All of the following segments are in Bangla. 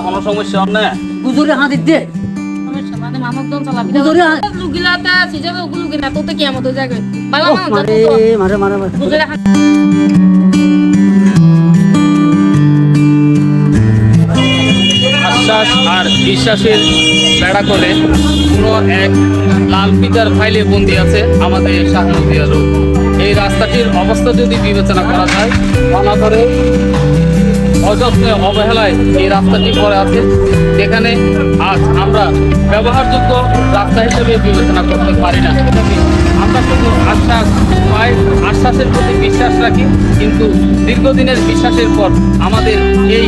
কোনো সমস্যা না। গুজরে হাত দে। মানে মারে মারে আশ্বাস আর বিশ্বাসের বেড়া করে পুরো এক লাল পিতার ফাইলে বন্দি আছে আমাদের শাহমতিয়া এই রাস্তাটির অবস্থা যদি বিবেচনা করা যায় অযত্নে অবহেলায় এই রাস্তাটি পড়ে আছে। যেখানে আজ আমরা ব্যবহারযোগ্য রাস্তা হিসেবে বিবেচনা করতে পারি না। আমরা শুধু আশ্বাস পাই আশ্বাসের প্রতি বিশ্বাস রাখি, কিন্তু দীর্ঘদিনের বিশ্বাসের পর আমাদের এই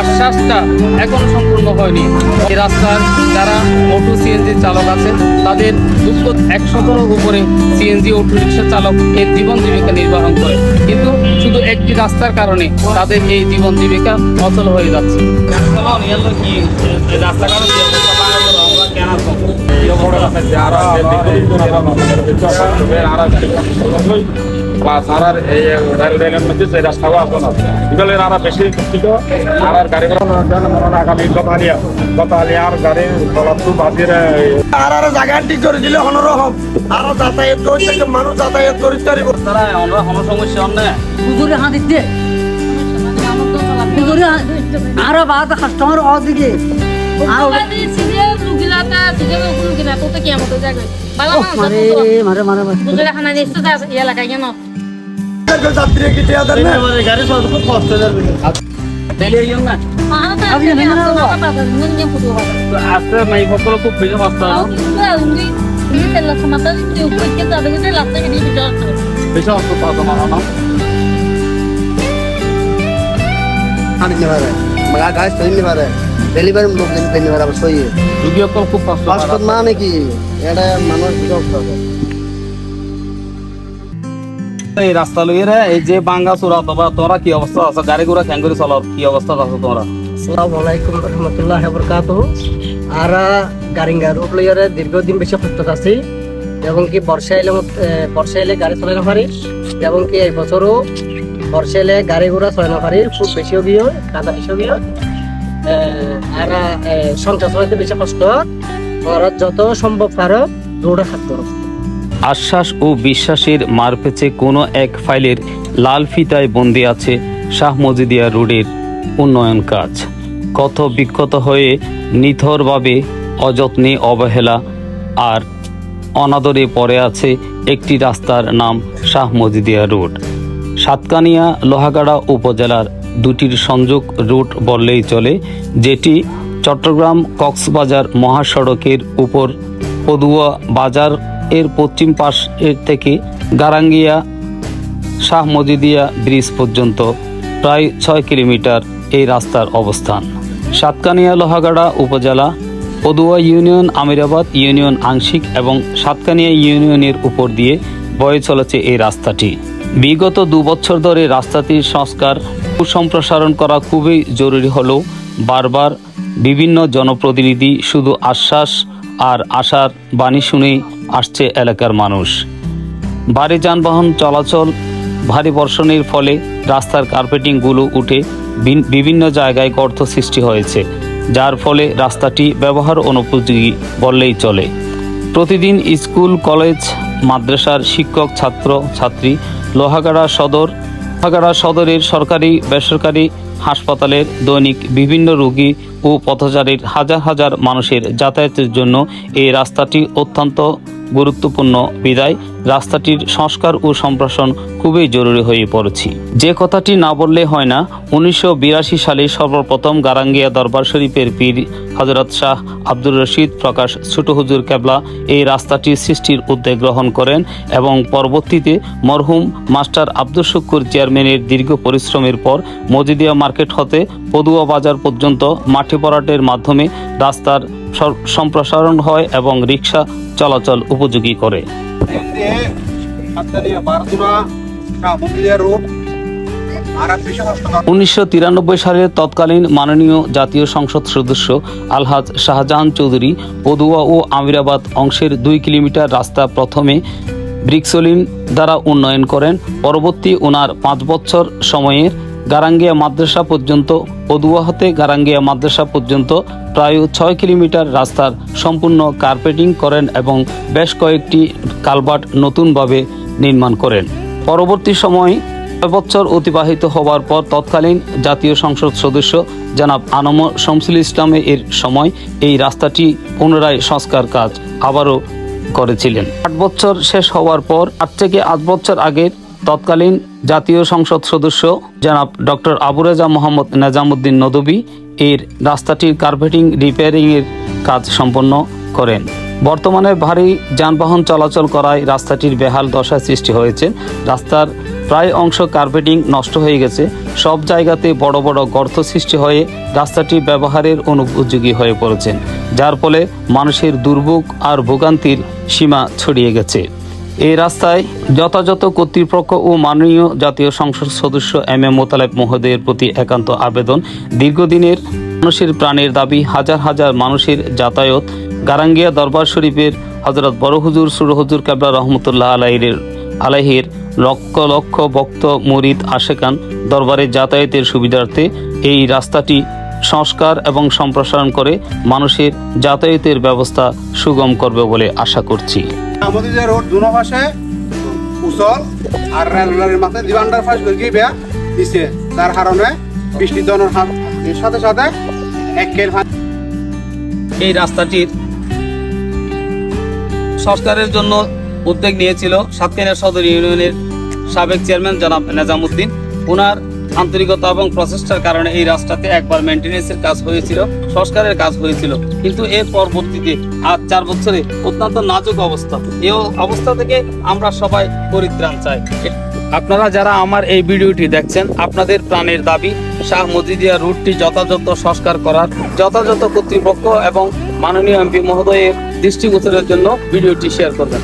আশ্বাসটা এখন সম্পূর্ণ হয়নি। এই রাস্তার যারা অটো সিএনজি চালক আছে তাদের দুঃখ একশতর উপরে সিএনজি অটো রিক্সা চালক এর জীবন জীবিকা নির্বাহন করে। একটি রাস্তার কারণে তাদের এই জীবন জীবিকা অচল হয়ে যাচ্ছে। প্লাস আর আর এই রেল রেলের মধ্যে সেই রাস্তাও আসো না। এগুলো আর বেশি কষ্টিত আর আর গাড়ি ঘোড়া মনে আগামী গতালিয়া গতালিয়ার গাড়ি চলাচল বাজিরে আর আর জায়গা ঠিক করে দিলে অন্যরকম আরও যাতায়াত করতে মানুষ যাতায়াত করতে পারিব। তারা কোনো সমস্যা না গুজরে হাত দে সমস্যা মানুষজন চালাবি গুজরে আরও বাদ কাস্টমার অদিকে আর লুগিলাতে সিজাবে ওগুলো কিনা তোতে কি আমাদের জায়গায় বালা ওহ, মারে মানুষ মারে মারে মারে গুজরে খানা নিশ্চিত আছে এই এলাকায় কেন যাত্রী কি টিয়া দেন না? গাড়ি চলতে খুব কষ্ট যাবে। না? বাবা? মাই সকল বেশি কষ্ট বেশি না? গাছ ডেলিভারি লোক দিন নিতে পারে আবার রুগী খুব কষ্ট মানে কি? এটা মানুষ বিরক্ত হবে। এই রাস্তা এই যে বাঙ্গা অথবা তোমরা কি অবস্থা? আছে গাড়ি ঘোড়া খ্যাং করে চলার কি অবস্থা আছে তোমরা আসসালামু আলাইকুম রহমতুল্লাহ বরকাতুহ। আরা গারিঙ্গার উপলইয়ারে দীর্ঘদিন বেশি কষ্ট আছি। এবং কি বর্ষা এলে বর্ষা এলে গাড়ি চলানো পারি। এবং কি এই বছরও বর্ষা এলে গাড়ি ঘোড়া চলানো পারি। খুব বেশিও বিয়ে কাদা বেশিও বিয়ে বেশি কষ্ট যত সম্ভব পারো দৌড়ে আশ্বাস ও বিশ্বাসের মারপেচে কোনো এক ফাইলের লাল ফিতায় বন্দি আছে শাহ মজিদিয়া রোডের উন্নয়ন কাজ। কত বিক্ষত হয়ে নিথরভাবে অযত্নে অবহেলা আর অনাদরে পড়ে আছে একটি রাস্তার নাম শাহ মজিদিয়া রোড। সাতকানিয়া লোহাগাড়া উপজেলার দুটির সংযোগ রুট বললেই চলে, যেটি চট্টগ্রাম কক্সবাজার মহাসড়কের উপর পদুয়া বাজার, এর পশ্চিম পাশ এর থেকে গারাঙ্গিয়া শাহ মজিদিয়া ব্রিজ পর্যন্ত প্রায় ছয় কিলোমিটার এই রাস্তার অবস্থান। সাতকানিয়া লোহাগাড়া উপজেলা, পদুয়া ইউনিয়ন, আমিরাবাদ ইউনিয়ন আংশিক এবং সাতকানিয়া ইউনিয়নের উপর দিয়ে বয়ে চলেছে এই রাস্তাটি। বিগত দু বছর ধরে রাস্তাটির সংস্কার সম্প্রসারণ করা খুবই জরুরি হলেও বারবার বিভিন্ন জনপ্রতিনিধি শুধু আশ্বাস আর আশার বাণী শুনেই আসছে এলাকার মানুষ। ভারী যানবাহন চলাচল, ভারী বর্ষণের ফলে রাস্তার কার্পেটিংগুলো উঠে বিভিন্ন জায়গায় গর্ত সৃষ্টি হয়েছে, যার ফলে রাস্তাটি ব্যবহার অনুপযোগী বললেই চলে। প্রতিদিন স্কুল, কলেজ, মাদ্রাসার শিক্ষক, ছাত্র, ছাত্রী লোহাগাড়া সদর। লোহাগাড়া সদরের সরকারি, বেসরকারি হাসপাতালের দৈনিক বিভিন্ন রোগী ও পথচারীর হাজার হাজার মানুষের যাতায়াতের জন্য এই রাস্তাটি অত্যন্ত গুরুত্বপূর্ণ। বিদায় রাস্তাটির সংস্কার ও সম্প্রসারণ খুবই জরুরি হয়ে পড়েছি। যে কথাটি না বললে হয় না, উনিশশো বিরাশি সালে সর্বপ্রথম গারাঙ্গিয়া দরবার শরীফের পীর হজরত শাহ আব্দুর রশিদ প্রকাশ ছোট হুজুর কেবলা এই রাস্তাটির সৃষ্টির উদ্যোগ গ্রহণ করেন এবং পরবর্তীতে মরহুম মাস্টার আব্দুল শুক্কুর চেয়ারম্যানের দীর্ঘ পরিশ্রমের পর মজিদিয়া মার্কেট হতে পদুয়া বাজার পর্যন্ত মাঠে পরাটের মাধ্যমে রাস্তার সম্প্রসারণ হয় এবং রিক্সা চলাচল উপযোগী করে। উনিশশো তিরানব্বই সালের তৎকালীন মাননীয় জাতীয় সংসদ সদস্য আলহাজ শাহজাহান চৌধুরী পদুয়া ও আমিরাবাদ অংশের দুই কিলোমিটার রাস্তা প্রথমে ব্রিক্সলিন দ্বারা উন্নয়ন করেন। পরবর্তী ওনার পাঁচ বছর সময়ের গারাঙ্গিয়া মাদ্রাসা পর্যন্ত পদুয়া হতে গারাঙ্গিয়া মাদ্রাসা পর্যন্ত প্রায় ছয় কিলোমিটার রাস্তার সম্পূর্ণ কার্পেটিং করেন এবং বেশ কয়েকটি কালভার্ট নতুনভাবে নির্মাণ করেন। পরবর্তী সময় ছয় বছর অতিবাহিত হওয়ার পর তৎকালীন জাতীয় সংসদ সদস্য জনাব আনম শমসুল ইসলামে এর সময় এই রাস্তাটি পুনরায় সংস্কার কাজ আবারও করেছিলেন। আট বছর শেষ হওয়ার পর, আট থেকে আট বছর আগে তৎকালীন জাতীয় সংসদ সদস্য জনাব ডক্টর আবু রেজা মোহাম্মদ নেজামুদ্দিন নদবী এর রাস্তাটির কার্পেটিং রিপেয়ারিং এর কাজ সম্পন্ন করেন। বর্তমানে ভারী যানবাহন চলাচল করায় রাস্তাটির বেহাল দশা সৃষ্টি হয়েছে। রাস্তার প্রায় অংশ কার্পেটিং নষ্ট হয়ে গেছে। সব জায়গাতে বড় বড় গর্ত সৃষ্টি হয়ে রাস্তাটি ব্যবহারের অনুপযোগী হয়ে পড়েছেন যার ফলে মানুষের দুর্ভোগ আর ভোগান্তির সীমা ছড়িয়ে গেছে। এই রাস্তায় যথাযথ কর্তৃপক্ষ ও মাননীয় জাতীয় সংসদ সদস্য এম এ মোতালেব মহোদয়ের প্রতি একান্ত আবেদন। দীর্ঘদিনের মানুষের প্রাণের দাবি, হাজার হাজার মানুষের যাতায়াত। গারাঙ্গিয়া দরবার শরীফের হজরত বড় হুজুর সুর হুজুর কাবলা রহমতুল্লাহ আলাইহের আলাইহের লক্ষ লক্ষ ভক্ত, মুরিদ, আশেকান দরবারে যাতায়াতের সুবিধার্থে এই রাস্তাটি সংস্কার এবং সম্প্রসারণ করে মানুষের যাতায়াতের ব্যবস্থা সুগম করবে বলে আশা করছি। আমাদের রোড দুনো পাশে উচল আর রেলের মাথায় দিবান্ডার ফাঁস করে বেয়া দিছে। তার কারণে বৃষ্টি দনের এর সাথে সাথে একের এই রাস্তাটির সংস্কারের জন্য উদ্যোগ নিয়েছিল সাতক্ষীরা সদর ইউনিয়নের সাবেক চেয়ারম্যান জনাব নেজামুদ্দিন। ওনার আন্তরিকতা এবং প্রচেষ্টার কারণে এই রাস্তাতে একবার মেনটেন্যান্সের কাজ হয়েছিল, সংস্কারের কাজ হয়েছিল। কিন্তু এর পরবর্তীতে আজ চার বছরে অত্যন্ত নাজুক অবস্থা। এই অবস্থা থেকে আমরা সবাই পরিত্রাণ চাই। আপনারা যারা আমার এই ভিডিওটি দেখছেন, আপনাদের প্রাণের দাবি, শাহ মজিদিয়া রুটটি যথাযথ সংস্কার করার, যথাযথ কর্তৃপক্ষ এবং মাননীয় এমপি মহোদয়ের দৃষ্টিগোচরের জন্য ভিডিওটি শেয়ার করবেন।